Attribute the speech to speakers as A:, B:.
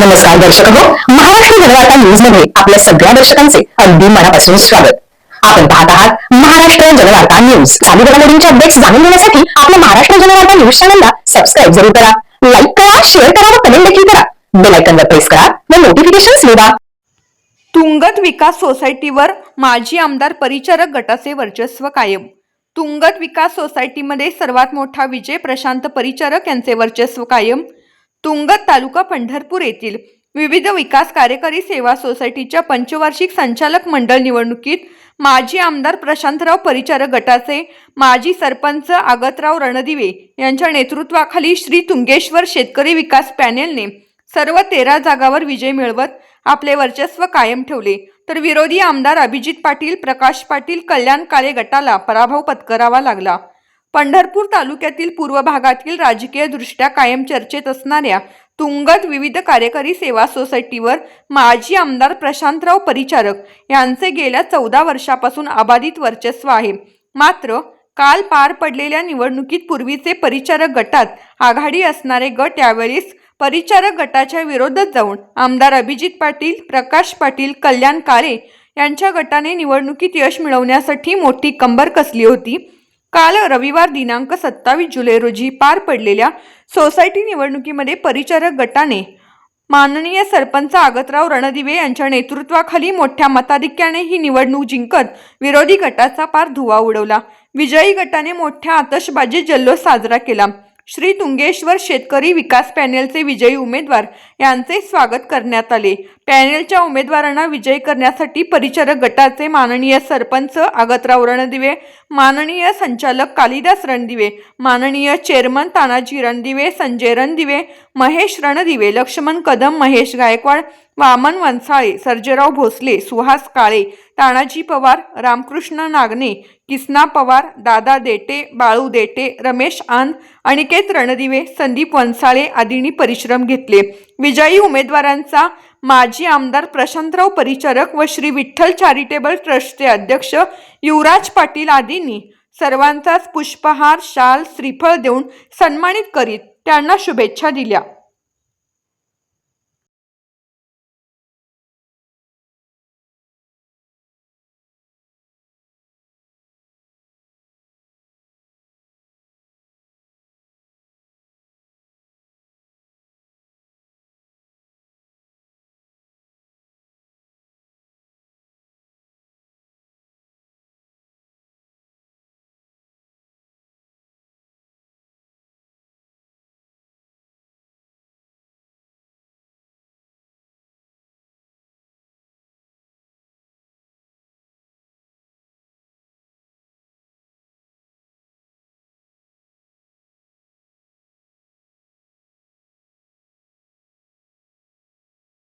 A: नमस्कार दर्शक हो. महाराष्ट्र जनवार्ता न्यूजमध्ये आपल्या सगळ्या दर्शकांचे अगदी मनापासून स्वागत. आपण पाहत आहात महाराष्ट्र जनवार्ता न्यूज चालू घडामोडींचे अपडेट्स जाणून घेण्यासाठी आपल्या महाराष्ट्र जनवार्ता न्यूज चॅनलला सबस्क्राईब जरूर करा. लाईक करा शेअर करा व कमेंट देखील करा. बेल आयकॉनवर प्रेस करा व नोटिफिकेशन मिळवा.
B: तुंगत विकास सोसायटीवर माजी आमदार परिचारक गटाचे वर्चस्व कायम. तुंगत विकास सोसायटीमध्ये सर्वात मोठा विजय प्रशांत परिचारक यांचे वर्चस्व कायम. तुंगत तालुका पंढरपूर येथील विविध विकास कार्यकारी सेवा सोसायटीच्या पंचवार्षिक संचालक मंडळ निवडणुकीत माजी आमदार प्रशांतराव परिचारक गटाचे माजी सरपंच आगतराव रणदिवे यांच्या नेतृत्वाखाली श्री तुंगेश्वर शेतकरी विकास पॅनेलने सर्व तेरा जागावर विजय मिळवत आपले वर्चस्व कायम ठेवले. तर विरोधी आमदार अभिजित पाटील प्रकाश पाटील कल्याण काळे गटाला पराभव पत्करावा लागला. पंढरपूर तालुक्यातील पूर्व भागातील राजकीय दृष्ट्या कायम चर्चेत असणाऱ्या तुंगत विविध कार्यकारी सेवा सोसायटीवर माजी आमदार प्रशांतराव परिचारक यांचे गेल्या चौदा वर्षापासून अबाधित वर्चस्व आहे. मात्र काल पार पडलेल्या निवडणुकीत पूर्वीचे परिचारक गटात आघाडी असणारे गट यावेळीस परिचारक गटाच्या विरोधात जाऊन आमदार अभिजित पाटील प्रकाश पाटील कल्याण काळे यांच्या गटाने निवडणुकीत यश मिळवण्यासाठी मोठी कंबर कसली होती? काल रविवार दिनांक सत्तावीस जुलै रोजी पार पडलेल्या सोसायटी निवडणुकीमध्ये परिचारक गटाने माननीय सरपंच आगतराव रणदिवे यांच्या नेतृत्वाखाली मोठ्या मताधिक्याने ही निवडणूक जिंकत विरोधी गटाचा पार धुवा उडवला. विजयी गटाने मोठ्या आतषबाजी जल्लोष साजरा केला. श्री तुंगेश्वर शेतकरी विकास पॅनेलचे विजयी उमेदवार यांचे स्वागत करण्यात आले. पॅनेलच्या उमेदवारांना विजयी करण्यासाठी परिचारक गटाचे माननीय सरपंच आगतराव रणदिवे माननीय संचालक कालिदास रणदिवे माननीय चेअरमन तानाजी रणदिवे संजय रणदिवे महेश रणदिवे लक्ष्मण कदम महेश गायकवाड वामन वंसाळे सर्जेराव भोसले सुहास काळे तानाजी पवार रामकृष्ण नागने किसना पवार दादा देटे बाळू देटे रमेश आन अनिकेत रणदिवे संदीप वंसाळे आदींनी परिश्रम घेतले. विजयी उमेदवारांचा माजी आमदार प्रशांतराव परिचारक व श्री विठ्ठल चॅरिटेबल ट्रस्टचे अध्यक्ष युवराज पाटील आदींनी सर्वांचाच पुष्पहार शाल श्रीफळ देऊन सन्मानित करीत त्यांना शुभेच्छा दिल्या.